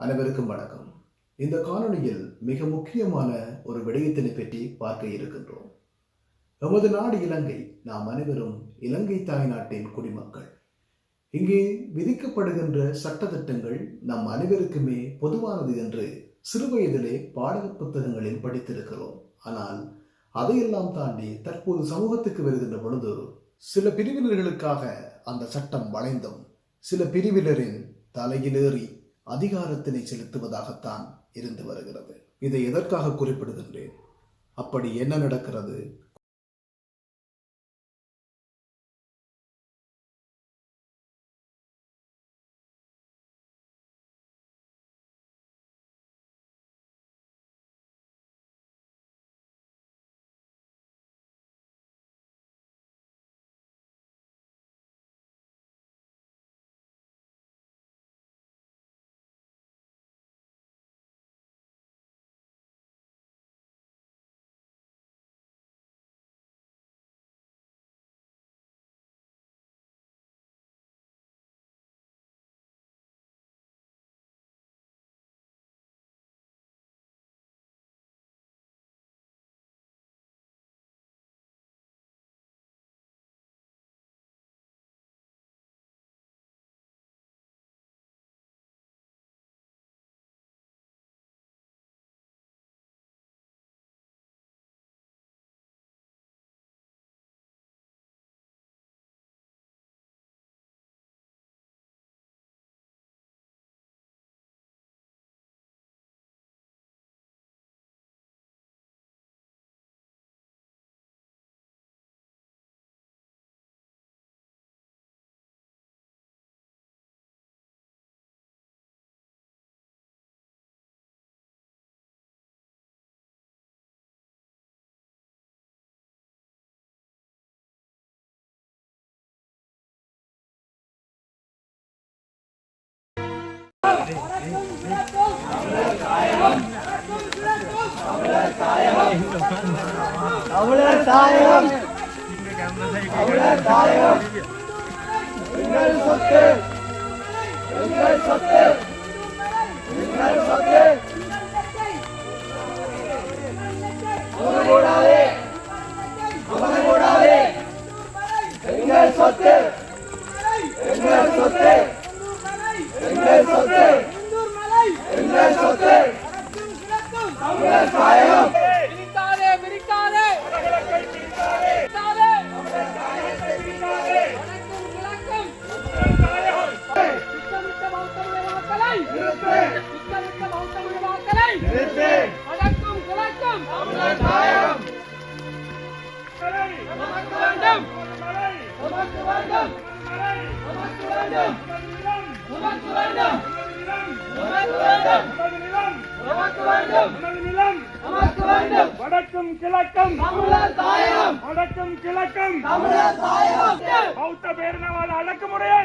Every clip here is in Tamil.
அனைவருக்கும் வணக்கம். இந்த காணொளியில் மிக முக்கியமான ஒரு விடயத்தினை பற்றி பார்க்க இருக்கின்றோம். நமது நாடு இலங்கை. நாம் அனைவரும் இலங்கை தாய்நாட்டின் குடிமக்கள். இங்கே விதிக்கப்படுகின்ற சட்டத்திட்டங்கள் நம் அனைவருக்குமே பொதுவானது என்று சிறுவயதிலே பாடக புத்தகங்களில் படித்திருக்கிறோம். ஆனால் அதையெல்லாம் தாண்டி தற்போது சமூகத்துக்கு வருகின்ற பொழுது சில பிரிவினர்களுக்காக அந்த சட்டம் வளைந்தும். சில பிரிவினரின் தலையிலேறி அதிகாரத்தினை செலுத்துவதாகத்தான் இருந்து வருகிறது. இதை எதற்காக குறிப்பிடுகின்றேன்? அப்படி என்ன நடக்கிறது? தமிழர் தாயகம் தமிழர் தாயகம் எங்கள் சொத்து எங்கள் சொத்து எங்கள் சொத்து அமர கூடாதே அமர கூடாதே எங்கள் சொத்து எங்கள் சொத்து எங்கள் சொத்து எங்கள் சொத்து தமிழர் தாயகம் பிரிக்காதே. பிரிக்காதே. வேண்டும். வடக்கும் கிழக்கும். தமிழர் தாயகம் வடக்கும் கிழக்கும். தமிழர் தாயகம் பௌத்த பேரினவாத அடக்குமுறையை.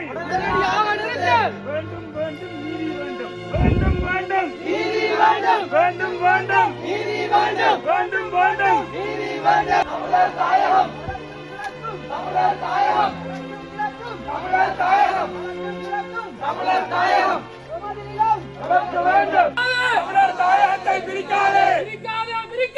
வேண்டும் வேண்டும் நீதி வேண்டும். வேண்டும் வேண்டும். நீதி வேண்டும். வேண்டும் வேண்டும். நீதி வேண்டும். வேண்டும் வேண்டும். நீதி வேண்டும். தமிழர் தாயகம் தமிழர் தாயகம் தமிழர் தாயகம் தமிழர் தாயகம் வேண்டும். தமிழர் தாயகத்தை பிரிக்காதே.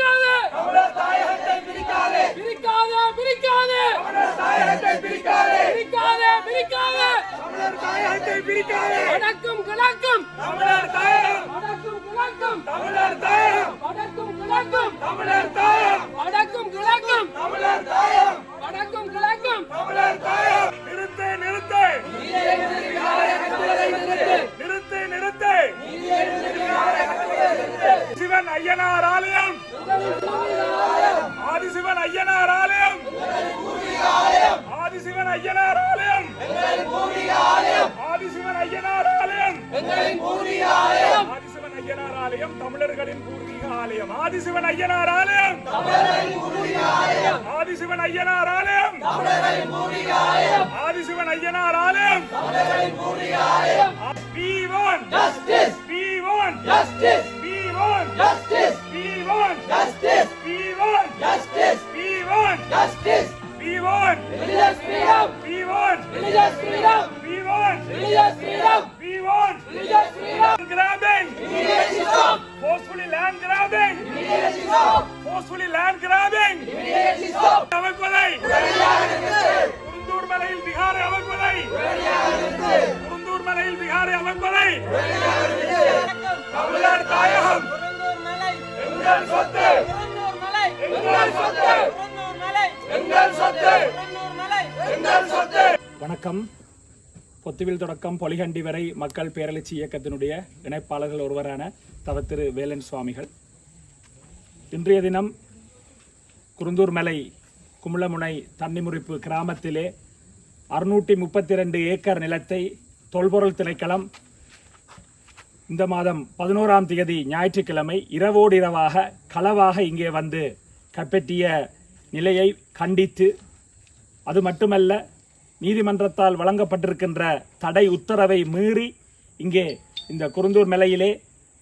பிரிக்காதே. பிரிக்காதே தமிழர் தாயகத்தை பிரிக்காதே. பிரிக்காதே பிரிக்காதே. தமிழர் தாயகத்தை பிரிக்காதே. பிரிக்காதே பிரிக்காதே. தமிழர் தாயகத்தை பிரிக்காதே. வடக்கும் கிழக்கும். தமிழர் தாயகம். வடக்கும் கிழக்கும். தமிழர் தாயகம். வடக்கும் கிழக்கும். தமிழர் தாயகம். வடக்கும் கிழக்கும். தமிழர் தாயகம். வடக்கும் கிழக்கும். தமிழர் தாயகம். நிறுத்து நிறுத்து. நிறுத்து நிறுத்து. சிவன் ஐயனார் ஆலயம். ஆதிசிவன் ஐயனார் ஆலயம் ஆதிசிவன் ஐயனார் ஆலயம் ஆதிசிவன் ஐயனார் ஆலயம் ஆதிசிவன் ஐயனார் ஆலயம் தமிழர்களின் பூர்வீக ஆலயம். ஆதிசிவன் ஐயனார் ஆலயம் ஆதிசிவன் ஐயனார் ஆலயம் ஆதிசிவன் ஐயனார் ஆலயம் We want Justice! We want Justice! We want Justice! justice. We want religious freedom. We want religious freedom. We want religious freedom. We want religious freedom. Grabbing. Immediatism. Forcefully land grabbing. Immediatism. Forcefully land grabbing. Immediatism. அமைப்பதை குருந்தூர் மலையில் பீகாரை அமைப்பதை குருந்தூர் மலையில் பீகாரை அமைப்பதை தமிழர் தாயகம் எங்கள் சொத்து எங்கள் சொத்து வணக்கம். பொத்துவில் தொடக்கம் பொலிகண்டி வரை மக்கள் பேரழிச்சி இயக்கத்தினுடைய இணைப்பாளர்கள் ஒருவரான தவ திரு வேலன் சுவாமிகள். இன்றைய தினம் குருந்தூர் மலை தண்ணி தன்னிமுறிப்பு கிராமத்திலே அறுநூற்றி முப்பத்தி ரெண்டு ஏக்கர் நிலத்தை தொல்பொருள் திணைக்களம் இந்த மாதம் பதினோராம் தேதி ஞாயிற்றுக்கிழமை இரவோடு இரவாக களவாக இங்கே வந்து கைப்பற்றிய நிலையை கண்டித்து அது மட்டுமல்ல நீதிமன்றத்தால் வழங்கப்பட்டிருக்கின்ற தடை உத்தரவை மீறி இங்கே இந்த குருந்தூர் மலையிலே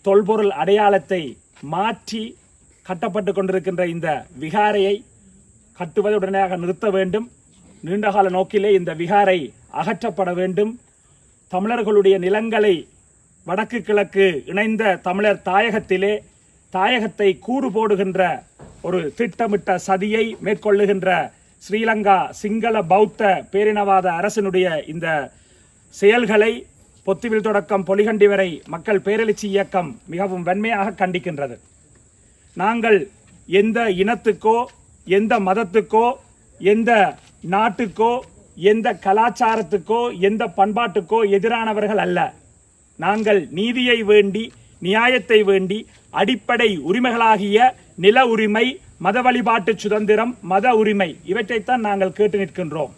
தொல்பொருள் அடையாளத்தை மாற்றி கட்டப்பட்டு கொண்டிருக்கின்ற இந்த விகாரையை கட்டுவதை உடனடியாக நிறுத்த வேண்டும். நீண்டகால நோக்கிலே இந்த விகாரை அகற்றப்பட வேண்டும். தமிழர்களுடைய நிலங்களை வடக்கு கிழக்கு இணைந்த தமிழர் தாயகத்திலே தாயகத்தை கூறு போடுகின்ற ஒரு திட்டமிட்ட சதியை மேற்கொள்ளுகின்ற ஸ்ரீலங்கா சிங்கள பௌத்த பேரினவாத அரசினுடைய இந்த செயல்களை பொத்துவில் தொடக்கம் பொலிகண்டி வரை மக்கள் பேரெழுச்சி இயக்கம் மிகவும் வன்மையாக கண்டிக்கின்றது. நாங்கள் எந்த இனத்துக்கோ எந்த மதத்துக்கோ எந்த நாட்டுக்கோ எந்த கலாச்சாரத்துக்கோ எந்த பண்பாட்டுக்கோ எதிரானவர்கள் அல்ல. நாங்கள் நீதியை வேண்டி நியாயத்தை வேண்டி அடிப்படை உரிமைகளாகிய நில உரிமை மத வழிபாட்டு சுதந்திரம் மத உரிமை இவற்றைத்தான் நாங்கள் கேட்டு நிற்கின்றோம்.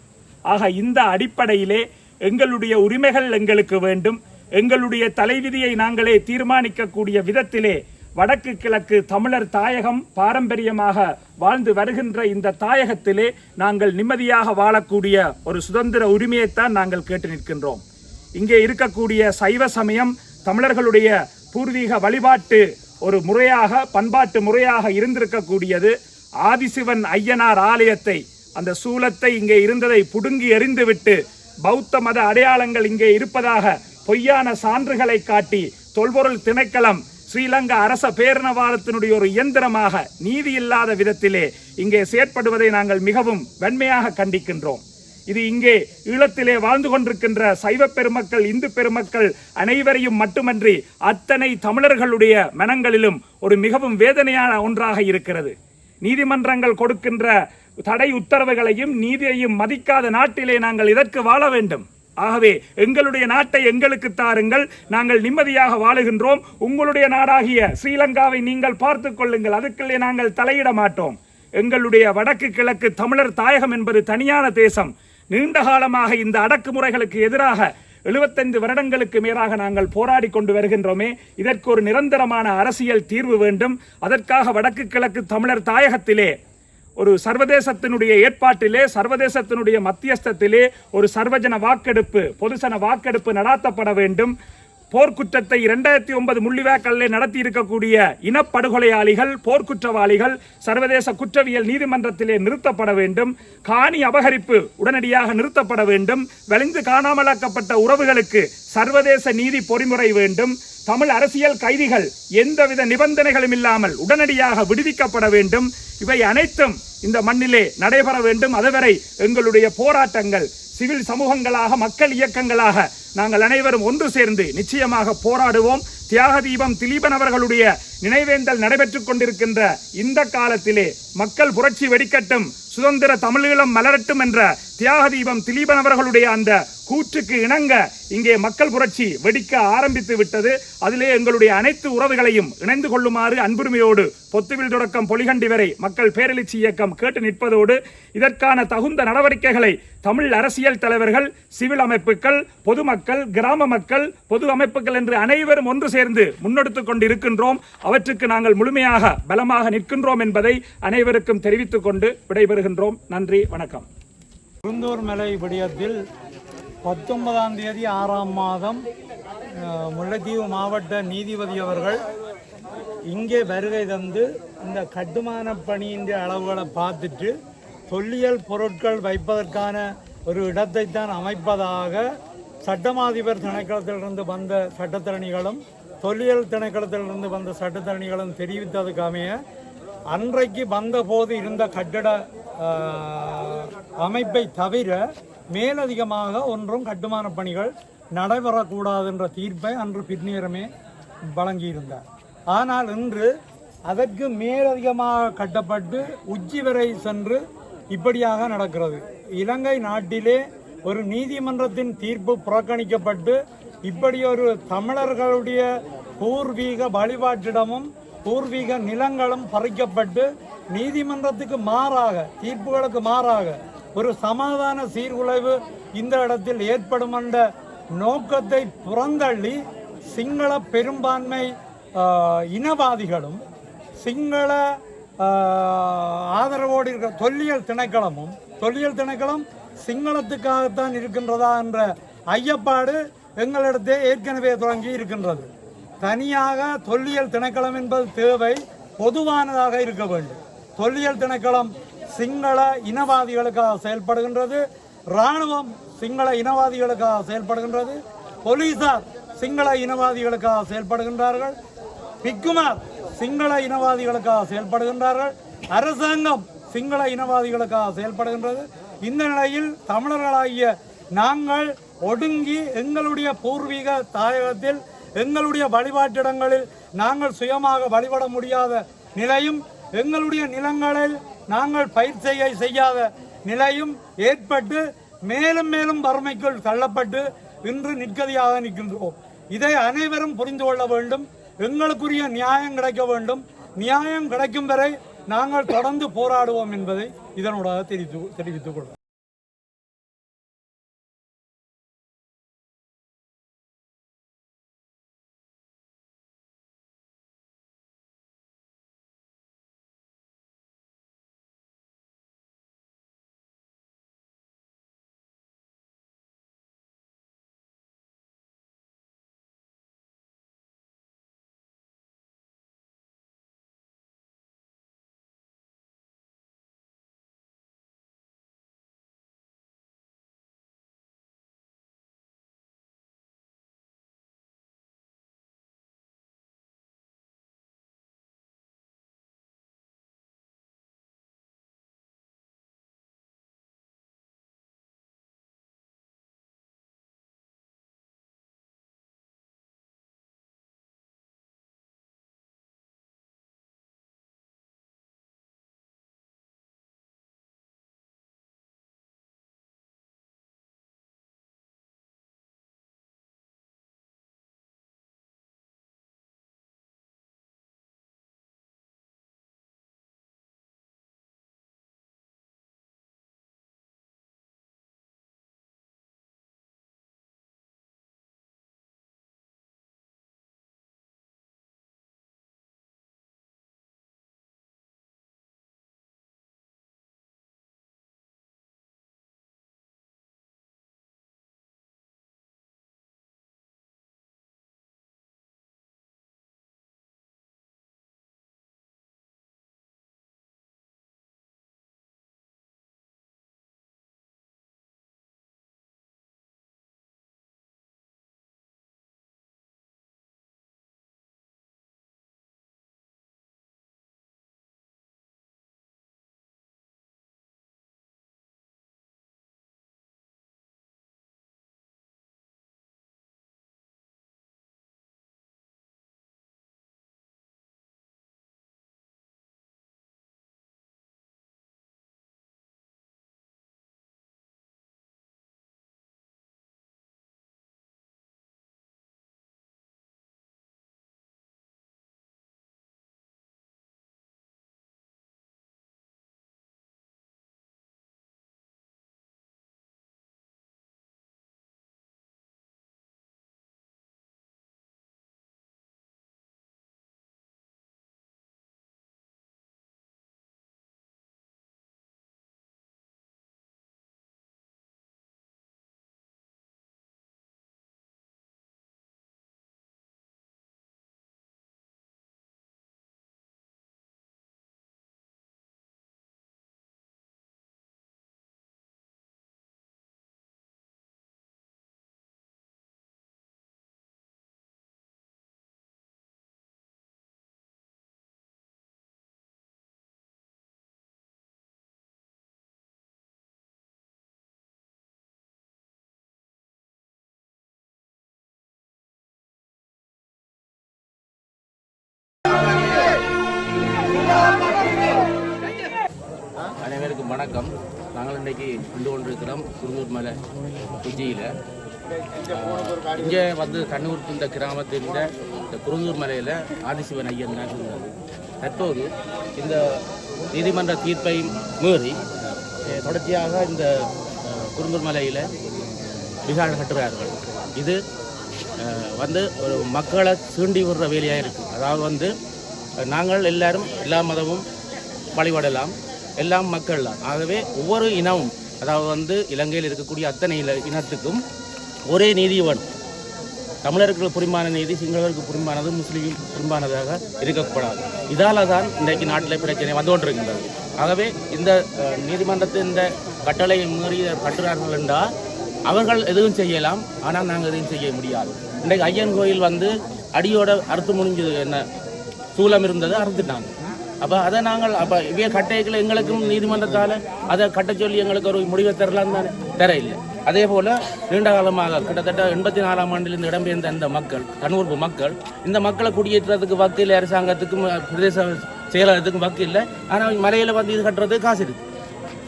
ஆக இந்த அடிப்படையிலே எங்களுடைய உரிமைகள் எங்களுக்கு வேண்டும். எங்களுடைய தலைவிதியை நாங்களே தீர்மானிக்கக்கூடிய விதத்திலே வடக்கு கிழக்கு தமிழர் தாயகம் பாரம்பரியமாக வாழ்ந்து வருகின்ற இந்த தாயகத்திலே நாங்கள் நிம்மதியாக வாழக்கூடிய ஒரு சுதந்திர உரிமையைத்தான் நாங்கள் கேட்டு நிற்கின்றோம். இங்கே இருக்கக்கூடிய சைவ சமயம் தமிழர்களுடைய பூர்வீக வழிபாட்டு ஒரு முறையாக பண்பாட்டு முறையாக இருந்திருக்கக்கூடியது. ஆதிசிவன் ஐயனார் ஆலயத்தை அந்த சூலத்தை இங்கே இருந்ததை புடுங்கி எறிந்துவிட்டு பௌத்த மத அடையாளங்கள் இங்கே இருப்பதாக பொய்யான சான்றுகளை காட்டி தொல்பொருள் திணைக்களம் ஸ்ரீலங்கா அரச பேரினவாதத்தினுடைய ஒரு இயந்திரமாக நீதி இல்லாத விதத்திலே இங்கே செயற்படுவதை நாங்கள் மிகவும் வன்மையாக கண்டிக்கின்றோம். இது இங்கே ஈழத்திலே வாழ்ந்து கொண்டிருக்கின்ற சைவ பெருமக்கள் இந்து பெருமக்கள் அனைவரையும் மட்டுமன்றி அத்தனை தமிழர்களுடைய மனங்களிலும் ஒரு மிகவும் வேதனையான ஒன்றாக இருக்கிறது. நீதிமன்றங்கள் கொடுக்கின்ற தடை உத்தரவுகளையும் நீதியையும் மதிக்காத நாட்டிலே நாங்கள் இதற்கு வாழ வேண்டும்? ஆகவே எங்களுடைய நாட்டை எங்களுக்கு தாருங்கள் நாங்கள் நிம்மதியாக வாழுகின்றோம். உங்களுடைய நாடாகிய ஸ்ரீலங்காவை நீங்கள் பார்த்து கொள்ளுங்கள் அதுக்குள்ளே நாங்கள் தலையிட மாட்டோம். எங்களுடைய வடக்கு கிழக்கு தமிழர் தாயகம் என்பது தனியான தேசம். நீண்ட காலமாக இந்த அடக்குமுறைகளுக்கு எதிராக எழுபத்தைந்து வருடங்களுக்கு மேலாக நாங்கள் போராடி கொண்டு வருகின்றோமே இதற்கு ஒரு நிரந்தரமான அரசியல் தீர்வு வேண்டும். அதற்காக வடக்கு கிழக்கு தமிழர் தாயகத்திலே ஒரு சர்வதேசத்தினுடைய ஏற்பாட்டிலே சர்வதேசத்தினுடைய மத்தியஸ்தத்திலே ஒரு சர்வஜன வாக்கெடுப்பு பொதுசன வாக்கெடுப்பு நடாத்தப்பட வேண்டும். போர்க்குற்றத்தை இரண்டாயிரத்தி ஒன்பது முள்ளிவாக்கல்லே நடத்தி இருக்கக்கூடிய இனப்படுகொலையாளிகள் போர்க்குற்றவாளிகள் சர்வதேச குற்றவியல் நீதிமன்றத்திலே நிறுத்தப்பட வேண்டும் காணி அபகரிப்பு உடனடியாக நிறுத்தப்பட வேண்டும் வலிந்து காணாமலாக்கப்பட்ட உறவுகளுக்கு சர்வதேச நீதி பொறிமுறை வேண்டும் தமிழ் அரசியல் கைதிகள் எந்தவித நிபந்தனைகளும் இல்லாமல் உடனடியாக விடுவிக்கப்பட வேண்டும். இவை அனைத்தும் இந்த மண்ணிலே நடைபெற வேண்டும். அதுவரை எங்களுடைய போராட்டங்கள் சிவில் சமூகங்களாக மக்கள் இயக்கங்களாக நாங்கள் அனைவரும் ஒன்று சேர்ந்து நிச்சயமாக போராடுவோம். தியாக தீபம் திலீபன் அவர்களுடைய நினைவேந்தல் நடைபெற்றுக் கொண்டிருக்கின்ற இந்த காலத்திலே மக்கள் புரட்சி வெடிக்கட்டும் சுதந்திர தமிழீழம் மலரட்டும் என்ற தியாக தீபம் திலீபன் அவர்களுடைய அந்த கூற்றுக்கு இணங்க இங்கே மக்கள் புரட்சி வெடிக்க ஆரம்பித்து விட்டது. அதிலே எங்களுடைய அனைத்து உறவுகளையும் இணைந்து கொள்ளுமாறு அன்புரிமையோடு பொத்துவில் தொடக்கம் பொலிகண்டி வரை மக்கள் பேரெழுச்சி இயக்கம் கேட்டு நிற்பதோடு இதற்கான தகுந்த நடவடிக்கைகளை தமிழ் அரசியல் தலைவர்கள் சிவில் அமைப்புகள் பொதுமக்கள் கிராம மக்கள் பொது அமைப்புகள் என்று அனைவரும் ஒன்று சேர்ந்து முன்னெடுத்துக் கொண்டிருக்கின்றோம். அவற்றுக்கு நாங்கள் முழுமையாக பலமாக நிற்கின்றோம் என்பதை அனைவருக்கும் தெரிவித்துக் கொண்டு விடைபெறுகின்றோம். நன்றி வணக்கம். குருந்தூர் மலை விடயத்தில் பத்தொன்பதாம் தேதி ஆறாம் மாதம் முல்லைத்தீவு மாவட்ட நீதிபதி அவர்கள் இங்கே வருகை தந்து இந்த கட்டுமான பணியின் அளவுகளை பார்த்துட்டு தொல்லியல் பொருட்கள் வைப்பதற்கான ஒரு இடத்தை தான் அமைப்பதாக சட்டமாதிபர் திணைக்களத்திலிருந்து வந்த சட்டத்தரணிகளும் தொல்லியல் திணைக்களத்திலிருந்து வந்த சட்டத்தரணிகளும் தெரிவித்ததுக்கு அமைய அன்றைக்கு வந்தபோது இருந்த கட்டிட அமைப்பை தவிர மேலதிகமாக ஒன்றும் கட்டுமான பணிகள் நடைபெறக்கூடாது என்ற தீர்ப்பை அன்று பின்னேறமே வழங்கியிருந்தார். ஆனால் இன்று அதற்கு மேலதிகமாக கட்டப்பட்டு உச்சி வரை சென்று இப்படியாக நடக்கிறது. இலங்கை நாட்டிலே ஒரு நீதிமன்றத்தின் தீர்ப்பு புறக்கணிக்கப்பட்டு இப்படி ஒரு தமிழர்களுடைய பூர்வீக வழிபாட்டிடமும் பூர்வீக நிலங்களும் பறிக்கப்பட்டு நீதிமன்றத்துக்கு மாறாக தீர்ப்புகளுக்கு மாறாக ஒரு சமாதான சீர்குலைவு இந்த இடத்தில் ஏற்படும் என்ற நோக்கத்தை புறந்தள்ளி சிங்கள பெரும்பான்மை இனவாதிகளும் சிங்கள ஆதரவோடு இருக்கிற தொல்லியல் திணைக்களமும் தொல்லியல் திணைக்களம் சிங்களத்துக்காகத்தான் இருக்கின்றதா என்ற ஐயப்பாடு எங்களிடத்தே ஏற்கனவே தொடங்கி இருக்கின்றது. தனியாக தொல்லியல் திணைக்களம் என்பது தேவை பொதுவானதாக இருக்க வேண்டும். தொல்லியல் திணைக்களம் சிங்கள இனவாதிகளுக்காக செயல்படுகின்றது. இராணுவம் சிங்கள இனவாதிகளுக்காக செயல்படுகின்றது. போலீசார் சிங்கள இனவாதிகளுக்காக செயல்படுகின்றார்கள். பிக்குமார் சிங்கள இனவாதிகளுக்காக செயல்படுகின்றார்கள். அரசாங்கம் சிங்கள இனவாதிகளுக்காக செயல்படுகின்றது. இந்த நிலையில் தமிழர்களாகிய நாங்கள் ஒடுங்கி எங்களுடைய பூர்வீக தாயகத்தில் எங்களுடைய வழிபாட்டிடங்களில் நாங்கள் சுயமாக வழிபட முடியாத நிலையும் எங்களுடைய நிலங்களில் நாங்கள் பயிர் செய்ய செய்யாத நிலையும் ஏற்பட்டு மேலும் மேலும் வறுமைக்குள் தள்ளப்பட்டு இன்று நிற்கதியாக நிற்கின்றோம். இதை அனைவரும் புரிந்து கொள்ள வேண்டும். எங்களுக்குரிய நியாயம் கிடைக்க வேண்டும். நியாயம் கிடைக்கும் வரை நாங்கள் தொடர்ந்து போராடுவோம் என்பதை இதனூடாக தெரிவித்து தெரிவித்துக் கொள்வோம் கொண்டிருக்கிறோம் குருந்தூர் மலை உச்சியில் இங்கே வந்து கண்ணூர் இந்த கிராமத்தில் இந்த குருந்தூர் மலையில் ஆதிசிவன் ஐயன் தான் இருந்தார். தற்போது இந்த நீதிமன்ற தீர்ப்பை மீறி தொடர்ச்சியாக இந்த குருந்தூர் மலையில் விகார கட்டுகிறார்கள். இது வந்து ஒரு மக்களை சீண்டி விடுற வேலையாக இருக்குது அதாவது வந்து நாங்கள் எல்லாரும் எல்லா மதமும் வழிபடலாம் எல்லாம் மக்கள் தான். ஆகவே ஒவ்வொரு இனமும் அதாவது வந்து இலங்கையில் இருக்கக்கூடிய அத்தனை இல- இனத்துக்கும் ஒரே நீதி வேணும். தமிழருக்கு புரிமான நீதி சிங்களவருக்கு புரிமானது முஸ்லீம் புரிமானதாக இருக்கக்கூடாது இதால் தான் இன்றைக்கு நாட்டில் பிரச்சனை வந்து கொண்டிருக்கின்றது ஆகவே இந்த நீதிமன்றத்தின் இந்த கட்டளையை மீறி கட்டுறார்கள் என்றால் அவர்கள் எதுவும் செய்யலாம் ஆனால் நாங்கள் எதுவும் செய்ய முடியாது. இன்றைக்கு ஐயன் கோயில் வந்து அடியோட அறுத்து முடிஞ்சது என்ன? சூலம் இருந்தது அறுத்துட்டாங்க. அப்போ அதை நாங்கள் அப்போ இவைய கட்டைகளை எங்களுக்கும் நீதிமன்றத்தால் அதை கட்ட சொல்லி எங்களுக்கு ஒரு முடிவை தரலாம் தானே? தர இல்லை அதே போல் நீண்ட காலமாக கிட்டத்தட்ட எண்பத்தி நாலாம் ஆண்டிலிருந்து இடம்பெயர்ந்த இந்த மக்கள் கண்ணூர்ப்பு மக்கள் இந்த மக்களை குடியேற்றுறதுக்கு வக்கீல் அரசாங்கத்துக்கும் பிரதேச செயலகத்துக்கும் வக்கு இல்லை. ஆனால் மலையில் வந்து இது கட்டுறதுக்கு காசு இருக்குது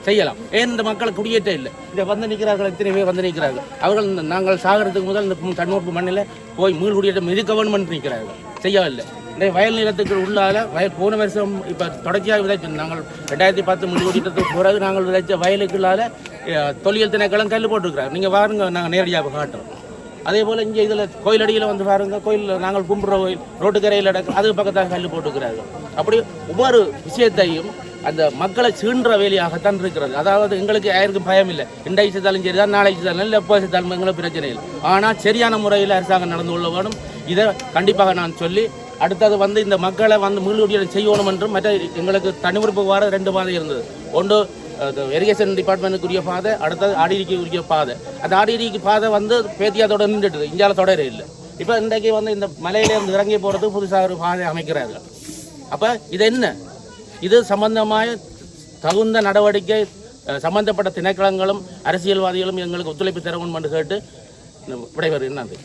செய்யலாம். ஏன் இந்த மக்களை குடியேற்ற இல்லை? இதை வந்து நிற்கிறார்கள் எத்தனை பேர் வந்து நிற்கிறார்கள்? அவர்கள் நாங்கள் சாகிறதுக்கு முதல் இந்த தன்னோப்பு மண்ணில் போய் மீள் குடியேற்றம் இது கவர்மெண்ட் நிற்கிறார்கள். செய்யவில்லை. இந்த வயல் நிலத்துக்கு உள்ளால வயல் போன வருஷம் இப்போ தொடர்ச்சியாக விதைச்சோம். நாங்கள் ரெண்டாயிரத்தி பத்து மீள் குடியேற்றத்துக்கு பிறகு நாங்கள் விதைச்ச வயலுக்குள்ளால தொழில் தொல்லியல் திணைக்களம் கல் போட்டுருக்குறாரு. நீங்கள் பாருங்க நாங்கள் நேரடியாக காட்டுறோம். அதே போல் இங்கே இதில் கோயில் அடியில் வந்து பாருங்க கோயில் நாங்கள் கும்பிட்ற கோயில் ரோட்டுக்கரையில் நடக்கும் அது பக்கத்தாக கல் போட்டுக்கிறாங்க அப்படி ஒவ்வொரு விஷயத்தையும் அந்த மக்களை சீன்ற வேலையாகத்தான் இருக்கிறது. அதாவது எங்களுக்கு யாருக்கும் பயம் இல்லை. இன்றைக்கு செய்தாலும் சரி தான் நாளைக்கு செய்தாலும் இல்லை எப்போ செய்தாலும் எங்களுக்கு பிரச்சனை இல்லை. ஆனால் சரியான முறையில் அரசாங்கம் நடந்து கொள்ள வேணும் இதை கண்டிப்பாக நான் சொல்லி அடுத்தது வந்து இந்த மக்களை வந்து மீளுடியில் செய்யணும் என்றும் மற்ற எங்களுக்கு தனிமுறைப்பு வார ரெண்டு பாதை இருந்தது. ஒன்று எரிகேஷன் டிபார்ட்மெண்ட்டுக்குரிய பாதை அடுத்தது ஆடிடிக்கு உரிய பாதை. அந்த ஆடிடிக்கு பாதை வந்து பேத்தியாத்தோட நின்றுட்டு இந்தியாவில் தொடர இல்லை. இப்போ இன்றைக்கு வந்து இந்த மலையிலேருந்து இறங்கி போகிறதுக்கு புதுசாக ஒரு பாதை அமைக்கிறார்கள் அப்போ இது என்ன? இது சம்பந்தமாக தகுந்த நடவடிக்கை சம்பந்தப்பட்ட திணைக்களங்களும் அரசியல்வாதிகளும் எங்களுக்கு ஒத்துழைப்பு தரவும் என்று கேட்டு விடைபெறுகிறேன். நன்றி.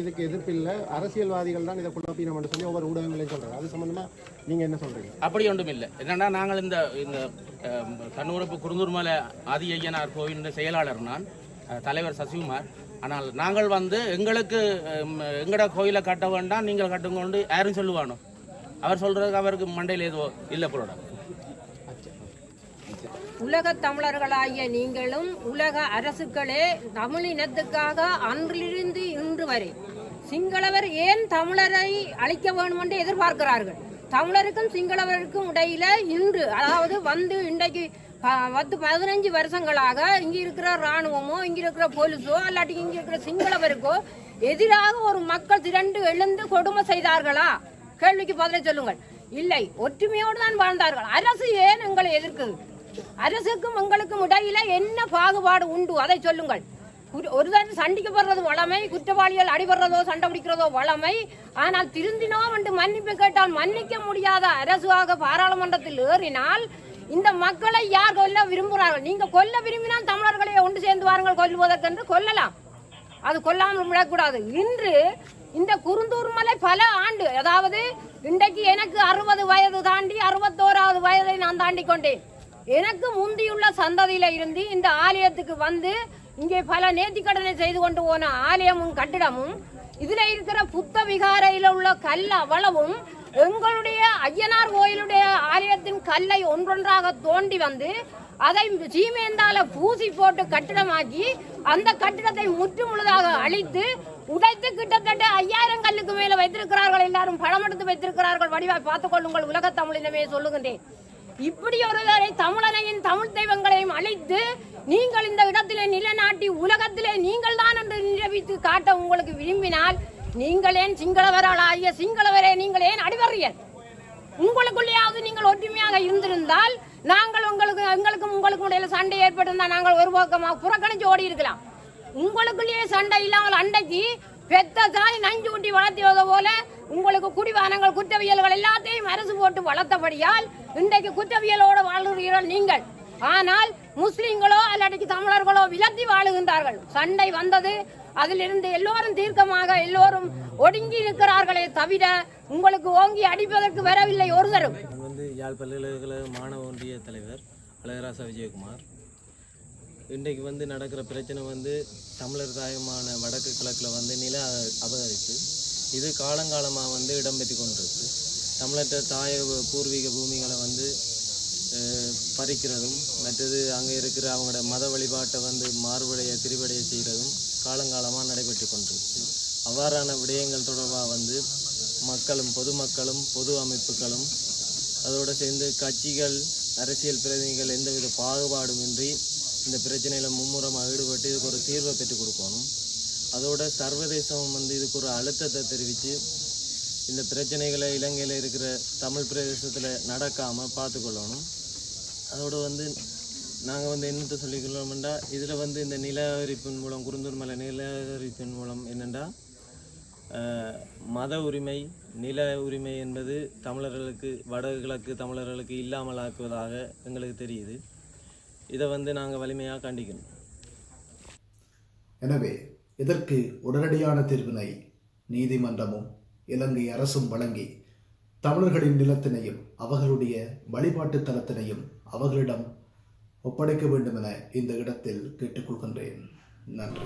இதுக்கு எதிர்ப்பு இல்லை. அரசியல்வாதிகள் தான் இதை குழப்பினம் என்று சொல்லி ஒவ்வொரு ஊடகங்களையும் சொல்றாங்க. அது சம்பந்தமா நீங்க என்ன சொல்றீங்க? அப்படி ஒன்றும் இல்லை. என்னன்னா நாங்கள் இந்த இந்த கண்ணூரப்பு குருந்தூர்மலை ஆதி ஐயனார் கோவிலின் செயலாளர் நான் தலைவர் சசிகுமார். ஆனால் நாங்கள் வந்து எங்களுக்கு எங்கட கோயிலை கட்ட வேண்டாம் நீங்கள் கட்டுங்கொண்டு யாரும் சொல்லுவானோ. அவர் சொல்றதுக்கு அவருக்கு மண்டையில் ஏதோ இல்லை போட உலகத் தமிழர்களாகிய நீங்களும் உலக அரசுகளே தமிழினத்துக்காக அன்றிலிருந்து மூன்று வரை. சிங்களவர் ஏன் தமிழரை அழிக்க வேண்டும் என்று எதிர்பார்க்கிறார்கள்? தமிழருக்கும் சிங்களவருக்கும் இடையில இன்று அதாவது வந்து இன்றைக்கு பத்து பதினஞ்சு வருஷங்களாக இங்க இருக்கிற ராணுவமோ இங்க இருக்கிற போலீஸோ அல்லாட்டி இங்க இருக்கிற சிங்களவருக்கோ எதிராக ஒரு மக்கள் திரண்டு எழுந்து கொடுமை செய்தார்களா? கேள்விக்கு பதிலை சொல்லுங்கள். இல்லை ஒற்றுமையோடு தான் வாழ்ந்தார்கள். அரசு ஏன் எங்களை எதிர்க்குது? அரசுக்கும் எங்களுக்கும் இடையில என்ன பாகுபாடு உண்டு? அதை சொல்லுங்கள். குரு- ஒருத்தன் சண்டிக்கப்படுறது வளமை குற்றவாளிகள் அடிபடுறதோ சண்டை பிடிக்கிறதோ வளமை. ஆனால் திருந்தினோம் என்று மன்னிப்பு கேட்டால் மன்னிக்க முடியாத அரசாக பாராளுமன்றத்தில் ஏறினால் இந்த மக்களை யார் கொல்ல விரும்புகிறார்கள்? நீங்க கொல்ல விரும்பினால் தமிழர்களை ஒன்று சேர்ந்து வாருங்கள் கொல்லுவதற்கென்று கொல்லலாம். அது கொல்லாமல் விடக்கூடாது. இன்று இந்த குறுந்தூர் மலை பல ஆண்டு அதாவது இன்றைக்கு எனக்கு அறுபது வயது தாண்டி அறுபத்தோராவது வயதை நான் தாண்டி கொண்டேன். எனக்கு முந்தியுள்ள சந்ததியில இருந்து இந்த ஆலயத்துக்கு வந்து இங்கே பல நேர்த்திக்கடனை செய்து கொண்டு போன ஆலயமும் கட்டிடமும் இதுல இருக்கிற புத்த விகாரையில் உள்ள கல் அவ்வளவும் எங்களுடைய ஐயனார் கோயிலுடைய ஆலயத்தின் கல்லை ஒன்றொன்றாக தோண்டி வந்து அதை சீமேந்தால பூசி போட்டு கட்டிடமாக்கி அந்த கட்டிடத்தை முற்று முழுதாக அழித்து உடைத்து கிட்டத்தட்ட ஐயாயிரம் கல்லுக்கு மேல வைத்திருக்கிறார்கள் எல்லாரும் படம் எடுத்து வைத்திருக்கிறார்கள். வடிவாய் பார்த்துக் கொள்ளுங்கள் உலக தமிழினமே சொல்லுகின்றேன். இப்படி ஒருவரை தமிழனையும் தமிழ் தெய்வங்களையும் அழித்து நீங்கள் இந்த இடத்திலே நிலைநாட்டி உலகத்திலே நீங்கள் தான் என்று நிரூபித்து காட்ட உங்களுக்கு விரும்பினால் நீங்கள் ஏன் சிங்களவர்களாகிய சிங்களவரே நீங்கள் ஏன் அடிவறியல் உங்களுக்குள்ளேயாவது நீங்கள் ஒற்றுமையாக இருந்திருந்தால் நாங்கள் உங்களுக்கு எங்களுக்கும் உங்களுக்கும் இடையில சண்டை ஏற்பட்டிருந்தால் நாங்கள் ஒரு பக்கமாக புறக்கணிச்சு ஓடி இருக்கலாம் உங்களுக்குள்ளேயே சண்டை இல்லாமல் அண்டைக்கு பெத்த தாய் நஞ்சு ஊட்டி வளர்த்தியது போல உங்களுக்கு குடிவானங்கள் குற்றவியல்கள் எல்லாத்தையும் அரசு போட்டு வளர்த்தபடியால் இன்றைக்கு குற்றவியலோடு வாழ்கிறீர்கள் நீங்கள். ஆனால் முஸ்லிம்களோ அல்லாட்டி தமிழர்களோ விலத்தி வாழுகின்றார்கள். சண்டை வந்தது. அதிலிருந்து எல்லோரும் தீர்க்கமாக எல்லோரும் ஒடுங்கி இருக்கிறார்களே தவிர உங்களுக்கு ஓங்கி அடிப்பதற்கு வரவில்லை ஒருதரும். வந்து யாழ் பல்கலைக்கழக மாணவ ஒன்றிய தலைவர் அழகராசா விஜயகுமார். இன்றைக்கு வந்து நடக்கிற பிரச்சனை வந்து தமிழர் தாயமான வடக்கு கிழக்கில் வந்து நில அபகரிப்பு. இது காலங்காலமாக வந்து இடம்பெற்று கொண்டிருக்கு. தமிழற்ற தாய பூர்வீக பூமிகளை வந்து பறிக்கிறதும் மற்றது அங்கே இருக்கிற அவங்களோட மத வழிபாட்டை வந்து மாறுபடைய திரிவடைய செய்கிறதும் காலங்காலமாக நடைபெற்று கொண்டிருக்கு. அவ்வாறான விடயங்கள் தொடர்பாக வந்து மக்களும் பொதுமக்களும் பொது அமைப்புகளும் அதோடு சேர்ந்து கட்சிகள் அரசியல் பிரதிநிதிகள் எந்தவித பாகுபாடுமின்றி இந்த பிரச்சனையில் மும்முரமாக ஈடுபட்டு இதுக்கு ஒரு தீர்வை பெற்றுக் கொடுக்கணும். அதோட சர்வதேசம் வந்து இதுக்கு ஒரு அழுத்தத்தை தெரிவித்து இந்த பிரச்சனைகளை இலங்கையில் இருக்கிற தமிழ் பிரதேசத்தில் நடக்காமல் பார்த்துக்கொள்ளணும் அதோடு வந்து நாங்கள் வந்து என்னத்தை சொல்லிக்கொள்ளோம்னா இதில் வந்து இந்த நிலவரிப்பின் மூலம் குருந்தூர் மலை நிலவரிப்பின் மூலம் என்னென்னா மத உரிமை நில உரிமை என்பது தமிழர்களுக்கு வடகிழக்கு தமிழர்களுக்கு இல்லாமல் ஆக்குவதாக எங்களுக்கு தெரியுது. இதை வந்து நாங்கள் வலிமையாக கண்டிக்கணும். எனவே இதற்கு உடனடியான தீர்வினை நீதிமன்றமும் இலங்கை அரசும் வழங்கி தமிழர்களின் நிலத்தினையும் அவர்களுடைய வழிபாட்டு தலத்தினையும் அவர்களிடம் ஒப்படைக்க வேண்டும் என இந்த இடத்தில் கேட்டுக்கொள்கின்றேன். நன்றி.